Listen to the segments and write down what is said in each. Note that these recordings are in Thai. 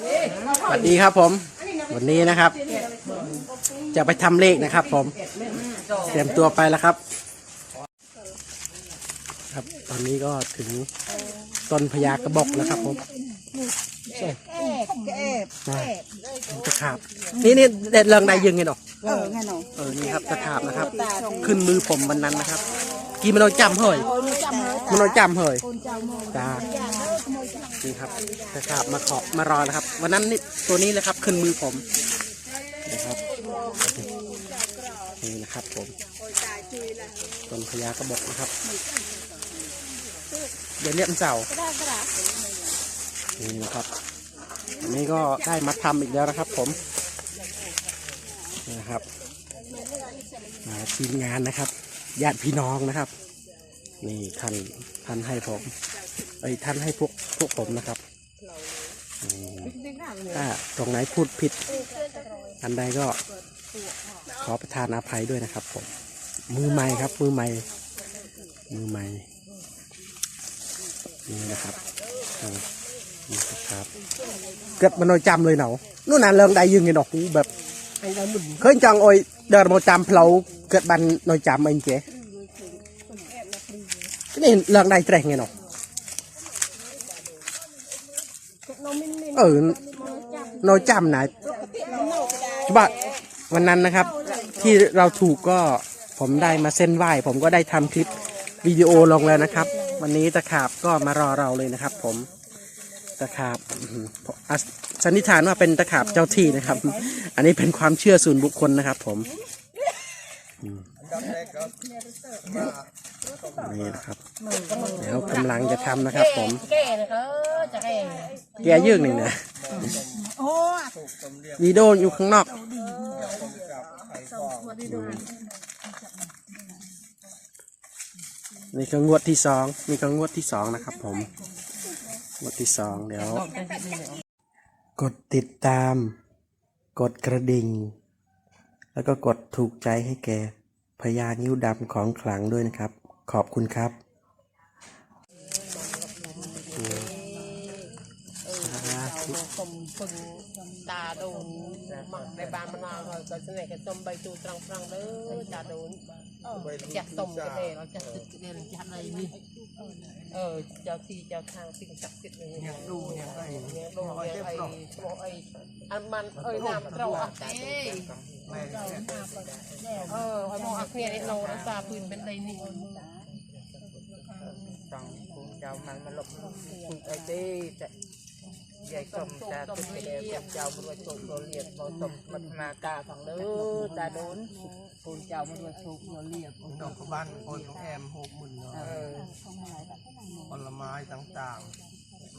สวัสดีครับผม วันนี้นะครับ จะไปทำเลขนะครับ ผม เตรียมตัวไปแล้วครับ ครับ ตอนนี้ก็ถึงต้นพญากระบอกแล้วครับผมใช่นะตะขาบ นี่นี่เด็ดเริงใดยึงไงเนาะเออไงหนูเออนี่ครับตะขาบนะครับ ขึ้นมือผมวันนั้นนะครับ กี่มันเอาจำเฮ้ยมันเอาจำเฮ้ยจ้านี่ครับตะขาบมาขอมารอแล้วครับ วันนั้นนี่ตัวนี้เลยครับขึ้นมือผมนะครับนี่นะครับผมต้นพญากระบอกนะครับ เดี๋ยวเรียกมันเจ้านี่นะครับอันนี้ก็ได้มาทำอีกแล้วนะครับ ผมนี่นะครับอ่าทีมงานนะครับ ญาติพี่น้องนะครับ นี่ท่านท่านให้ผมไอ้ยท่านให้พวกพวกผมนะครับอืมถ้าตรงไหนพูดผิด อันใดก็ขอประทานอภัยด้วยนะครับผม มือใหม่ครับ มือใหม่ มือใหม่ นี่นะครับอืมนี่ครับ เกิดมานอยจำเลยเนาะนู่นน่ะเรื่องใดยึงไงดอกกูแบบเคยจังโอยเดินมาจำเพลา เกิดบันนอยจำเองเจ๊นี่เรื่องใดแตรงไงเนาะเออนอยจำไหนะบัดวันนั้นนะครับ ที่เราถูกก็ผมได้มาเส้นไหว้ ผมก็ได้ทำคลิปวิดีโอลงแล้วนะครับ วันนี้ตะขาบก็มารอเราเลยนะครับ ผมตะขาบสันนิษฐานว่าเป็นตะขาบเจ้าที่นะครับ อันนี้เป็นความเชื่อส่วนบุคคลนะครับ ผม นี่นะครับเดี๋ยวกำลังจะทำนะครับ ผมแก่เลยเออจะแก่แกยืกหนึ่งนะโอ้วีโดอยู่ข้างนอกนี่ก็งวดที่สองนี่ก็งวดที่สองนะครับ ผมงวดที่สองเดี๋ยว กดติดตาม กดกระดิ่ง แล้วก็กดถูกใจให้แกพญานิ้วดำของขลังด้วยนะครับ ขอบคุณครับสาธุสมปึงตาโดนหมักในบ้านมะนาวก็จะไหนก็สมใบตูตรังตรังเด้อตาโดนจัดสมกันเลยเราจัดตึกกันเลยจัดอะไรนี่เออเจ้า ที่เจ้าทางสิ่งศักดิ์สิทธิ์เลยเนี่ยดูเนี่ยไอ้เนี่ยดูเนี่ยไอ้ตัวไอ้อันมันเอ้ยน้ำเราอะเอ้ยเออไอ้หมออักเนี่ยไอ้เรารักษาพื้นเป็นไรนี่ trong cuốn chào mang mà lục cuốn ai đi dạy cầm ta tự cái đều chào một số số liệt một số mật mà cả thằng lứa ta đốn cuốn chào một số số liệt ดอกกระบ้านคนของแอมหกหมื่นเนาะ ờ ผลไม้ต่าง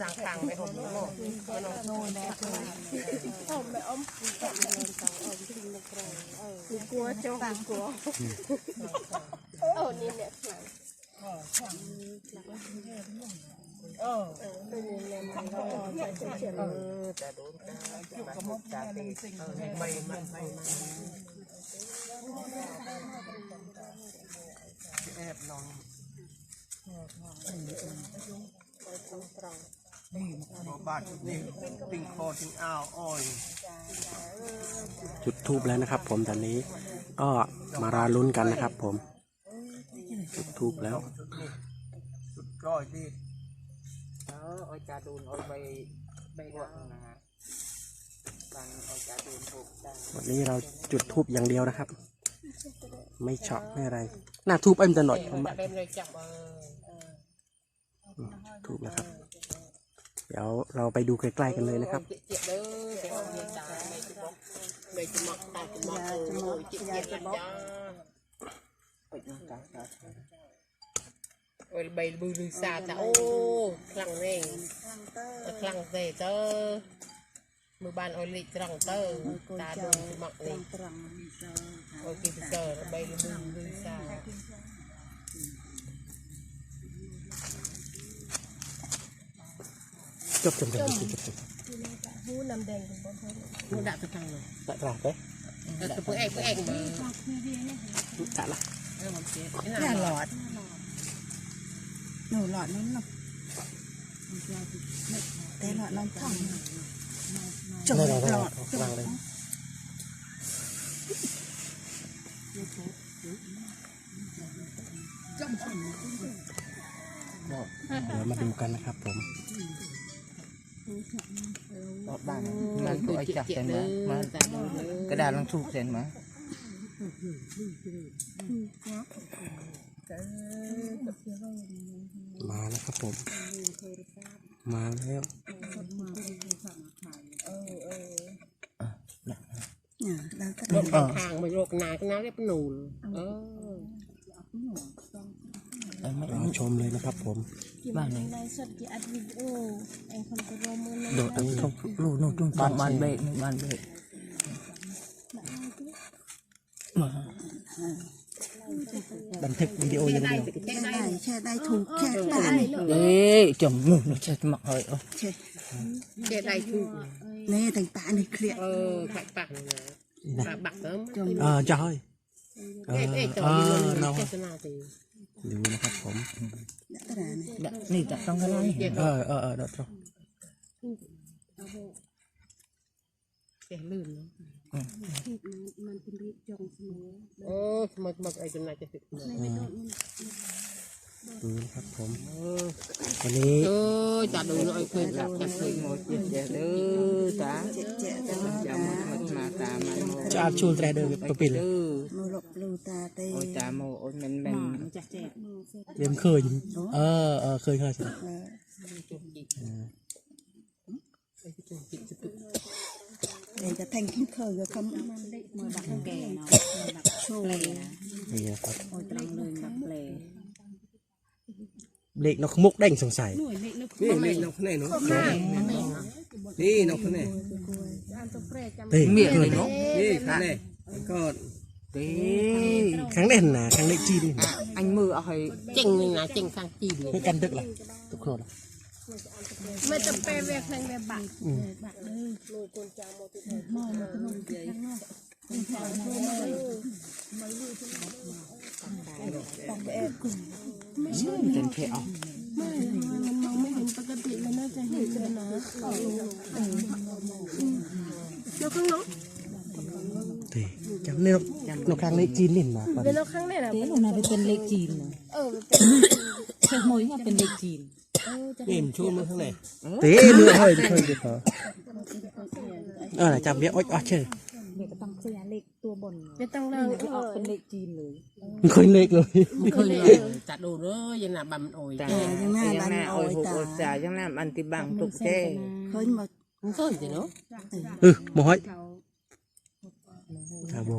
สั่งตังไปหกโลมันโน่นแน่ผมไปอ้อมตังอ้อมทิ้งตะกร้ากลัวจ้องกลัวโอ้นี่เนี่ยหลังเออเป็นเล่มก็จะเจ็บเออจะโดนกันจะมาทุกการตีไม่ไม่ไม่แอบลอง บ้านจุดนี้ติงคอติงอ้าวอ้อยจุดทูบแล้วนะครับ ผมตอนนี้ก็มารอลุ้นกันนะครับ ผม จุดทูบแล้วจุดร้อยที่ ờ ôi cha đốn ôi bay bay quặng nè bằng ôi cha đốn hộp đang วันนี้เราจุดทูบอย่างเดียวนะครับ ไม่เฉาะไม่อะไร หน้าทูบเอ็มจะหน่อยผม đem đây chậm ถูกแล้วครับ เดี๋ยวเราไปดูใกล้ๆกันเลยนะครับ เออใบบือลือซาจ้ะโอ้คลังเองคลังเตอร์มือบานโอลิตรังเตอร์ตาดูหมักนี่โอเคเตอร์ใบบือลือซา จบจบจบจบจบจบหูน้ำแดงเป็นบนท้องหูดับไปทางเลยตะตราไปเออเพื่อเอกเพื่อเอกมาตะละเออมันเสียแค่หลอดหนูหลอดนั้นหรอแต่หลอดน้ำท่องจบได้หได้ลอดได้วางเลยเดี๋ยวมาดูกันนะครับผม รถบ้านมันก็ไอ้จับเส้นมามันตาโดนเลยกระดาษลองถูกเส้นมามาแล้วครับผม มาแล้วเนี่ยแล้วก็รถทางไม่โรคนาก็นาเรียบหนูเออ รอช มเลยนะครับผมบ้านนี้ไลฟ์สดกี่อัดวิดีโอเองคนก็รอมือโดดอันนี้ลูกนู่นตรงบ้านบ้านเบรกบ้านเบรกบันทึกวิดีโออย่างเดียวแค่ได้แค่ได้ถูกแค่ได้เอ้ยจมนู่นใช่หมักเฮ้ยใช่เจ๊ได้ชูนี่ต่างตาในเครียดเออขัดปากนะปากบักเติมเออจอยเอเอ๊ะอเอ๊ะจเออยอมันเนาเจตนาตี ดูนะครับผมตาเนี่ยนี่จับต้องกันเลยเออเออเออเดี๋ยวต้องเจ๊ลื่นเนาะมันเป็นรีบจงเสมอเออมามาไอ้จำนายจะติดเลยดูนะครับผมวันนี้เออจัดดูหน่อยเคยจับจัดเคยหมดเจ็ดเจ็ดเด้อตาเจ๊เจ๊ตาจำมันมาตามันจะอาชูแตรเดินไปปิดเลยเด้อหนูหลบลูตาเต้โอ้ยตาโมโอ้ยมันมันเรียนเคยเออเออเคยเคยใช่ไหมจุกจิกไอ้จุกจิกจุกจิกเดี๋ยวจะแทงขึ้นเคยก็คำมือบักแก่เนาะมือบักโชว์นี่นะครับโอ้ยตรังเลยบักแปลเด็กนกมุกเด้งสงสัยหน่วยเล็กนึกนี่นี่นกแน่หนูนี่นกแน่อั นตัวเปรจำเฮ้ยเมียเลยเนาะนี่แน่ก็เด้ครั้งเด่นนะครั้งเด็กจีนอันมือเอาให้เจ๋งเลยนะเจ๋งข้างจีนเลยไม่กันดึกเลยทุกคนไม่จำเป็นเวกแข่งแบบบักบักเลยโลกนจามอติมองมันก็มองเกยต้องไปแอบกลุ่มจนเทออกไม่มันมองไม่เห็นปกติมันน่าจะเห็นเลยนะเดี๋ยวข้างนอก เฮ้ยจำเนี่ย นกครั้งเด็กจีนนี่นะเดี๋ยวข้างในน่ะเอ๊ะลงมาไปเป็นเลขจีนเนาะเออเป็นเช็คมวยว่าเป็นเลขจีนนี่มชูมือข้างในเต้มือเฮ้ยเคยดิเหรอเออจำเบี้ยอ้อยอ้อยเชยเด็กก็ต้องเสียเลขตัวบนไม่ต้องนั่งจะออกเป็นเลขจีนเลยมันเคยเล็กเลยเคยเลยจัดดูเลยยังหน้าบัมโอยตายังหน้ายังหน้าโอ้ยหกโอ้ยตายังหน้ามันที่บังตุกเจ้เคยมามันเคยสิเนาะเออหมอย ครับโบ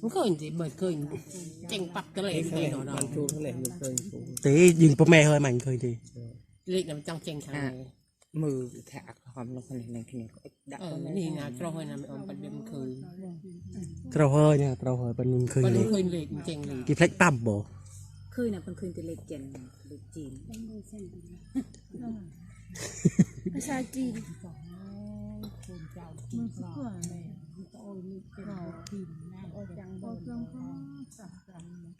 มันเคยสิเบิดเคยเจ๋งปักกระเลยไปเนาะมันชูข้างในมันเคยชูเต้ยิงพ่อแม่เฮ้ยมันเคยดีเล็กน่ะมันจังเจ๋งทางมือแทกความลงคนในที่นี้ดักเออนี่นะเราเคยนำไปอมปันเบียมเคยเราเฮ้ยเนี่ยเราเฮ้ยเป็นมันเคยปันเลยเคยเล็กเจ๋งเลย กี่เพลกต่ำบ่คืนน่ะเป็นคืนเป็นเลขเจนเลขจีนภาษาจีน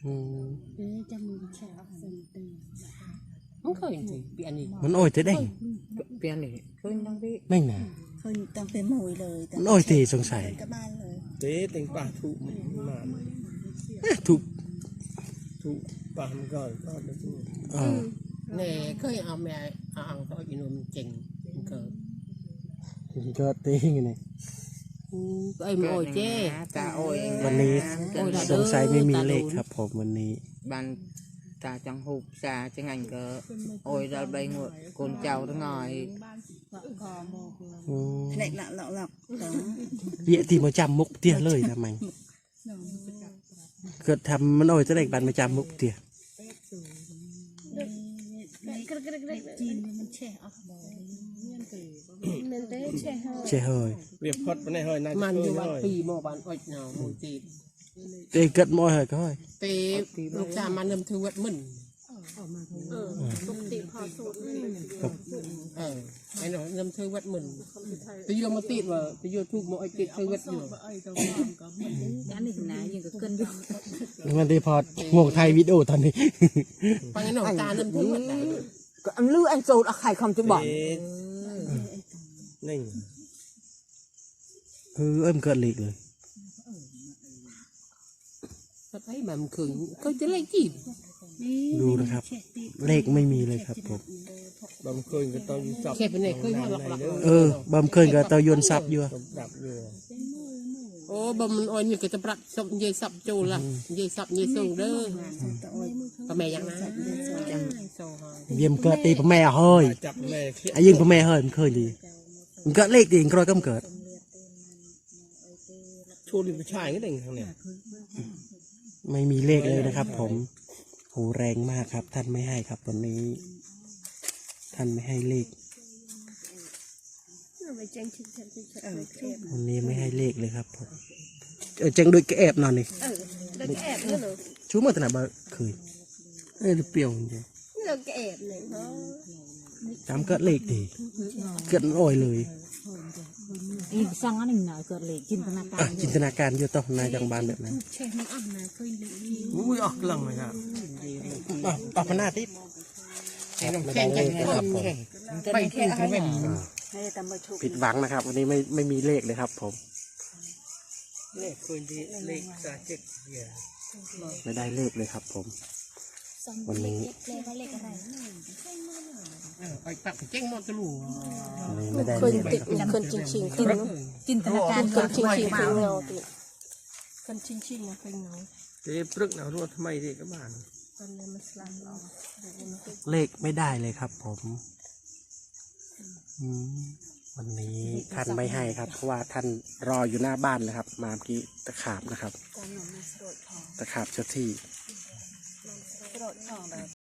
อืมเอ๊ะจำมือแฉะเซนเตอร์มันเคยสิปีอันนี้มันอ้อยเต้เด้งเปลี่ยนเลยขึ้นทั้งที่ไม่น่ะเคยต้องไปมวยเลยมันอ้อยเต้สงสัยกับบ้านเลยเต้เต็งป่าถูกมาถูกถูกป่ามันก็ก็ได้เออเน่เคยเอาแม่เอาอังตัวอีนุ่มเจ๋งมันเคยก็เต้ยังไงเอ้ย โอยเจ้ ตาโอ้ยวันนี้โอ้ยสงสัยไม่มีเลขครับผมวันนี้ บันตาจังหุบตาจังงันก็โอ้ยเราใบงวดคนเจ้าทั้งหน่อยอืมเล็กหลักหลักหลักต้องเบี้ยที่มาจำมุกเตี้ยเลยทำไมเกิดทำมันอ้อยเต้เด็กบันมาจำมุกเตี้ยกระกระกระจีนมันแฉะออกบ่ มันได้แช่ห้าเช่เฮยเวียบพดไปในเฮ้ยน่าจะมันเคอยยู่วัเฮ้นยปีโมบันอดหนาวมูตีเตเกิดมอยเฮยก็เฮยเตลูกชายมันเริ่มถือวัดมึนเออปกติพอสูตรนี่เออไอ้หนูเริ่มถือวัดมึนไปโยมมาติดว่าไปโยทุกโมไอติดถือวัดอยู่ยันนี่ถึงไหนยังก็เกิ นอยู่มันดีพอดงงไทยวิดีโอตอนนี้ไปไอ้หนูตาเริ่มถือวัดได้ก็อันลืออันสูตรอะไข่คำจะบอกเอ๊ะนี่คือเอิ่มเกิดหลีกเลยก็ไปแบบคืนก็จะไล่จีบดูนะครับ เลขไม่มีเลยครับผมบางคืนก็ต้องจับแค่เป็นไหนเคยมาหลอกหลอกเออบำเคินกับเตายนซับอยู่อะดับอยู่โอ้บ่มันอ้อยนี่ก็จะปรับสมเยสับโจละเยสับเยส่งเด้อก็แม่ยังนะเยี่ยมเกิดตีพ่อแม่เฮยจับแม่เครียดไอ้ยิงพ่อแม่เฮยมันเคยดีมันเกิดเลขตีกรอยก็มันเกิดช่วงนี้ผู้ชายก็เด้งทางเนี่ยไม่มีเลขเลยนะครับ ผมโหแรงมากครับ ท่านไม่ให้ครับวันนี้ ท่านไม่ให้เลขเอาไปแจ้งชิดฉันชิดฉันไปเก็บวันนี้ไม่ให้เลขเลยครับผมเออจังด้วยแกแอบนอนนี่เออแล้วก็แอบเนี่ยเหรอชูมาตนาบ่เคยเออเปรี้ยวจริงแล้วก็แอบเนี่ยเนาะๆ จำเกิดเลขดีเกิดโอยเลยอีกสองอันหนึ่งหน่อยเกิดเลยจินตนาการอะจินตนาการอยู่ต่อนายจังบานแบบนั้นแช่ไม่อ่อนนะเคยดูดีอุ้ยออกกลังเลยครับอะออกมาหน้าที่แข่งกันครับผมไปแข่งกันเป็นผิดหวังนะครับ วันนี้ไม่ไม่มีเลขเลยครับ ผม เลขคืนที่เลขสาเจ็ดเดียไม่ได้เลขเลยครับ ผม วันนี้เลขว่าเลขอะไรไปปักเจ้งมอตลูวันนี้ไม่ได้คนเลขติดครับคนจริงจริงๆคนจินตนาการคนจริงจริงมาๆเงาติดคนจริงจริงๆนะเป็นเงาเจ๊ปรึกหนาวรวดทำไมดิก็บ้านตอนนี้มันสลับออกเลขไม่ได้เลยครับผมอืมวันนี้ท่านไม่ให้ครับ เพราะว่าท่านรออยู่หน้าบ้านเลยครับ มาเมื่อกี้ตะขาบนะครับ ตะขาบเจ้าที่ 不知道唱的